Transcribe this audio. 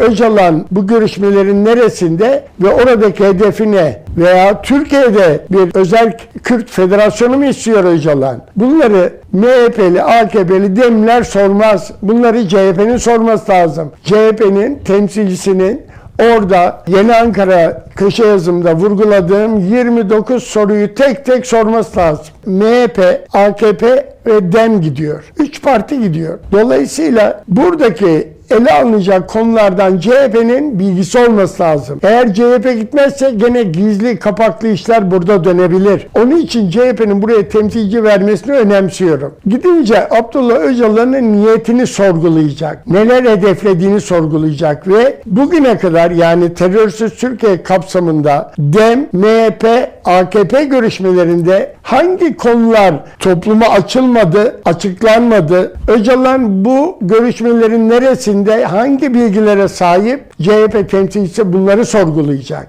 Öcalan bu görüşmelerin neresinde ve oradaki hedefine veya Türkiye'de bir özel Kürt federasyonu mu istiyor Öcalan? Bunları MHP'li, AKP'li demler sormaz. Bunları CHP'nin sorması lazım. CHP'nin temsilcisinin Orada Yeni Ankara köşe yazımda vurguladığım 29 soruyu tek tek sorması lazım. MHP, AKP ve DEM gidiyor. Üç parti gidiyor. Dolayısıyla buradaki ele alınacak konulardan CHP'nin bilgisi olması lazım. Eğer CHP gitmezse gene gizli kapaklı işler burada dönebilir. Onun için CHP'nin buraya temsilci vermesini önemsiyorum. Gidince Abdullah Öcalan'ın niyetini sorgulayacak. Neler hedeflediğini sorgulayacak ve bugüne kadar yani terörsüz Türkiye kapsamında DEM, MHP, AKP görüşmelerinde hangi konular topluma açılmadı, açıklanmadı? Öcalan bu görüşmelerin neresinde hangi bilgilere sahip CHP temsilcisi bunları sorgulayacak.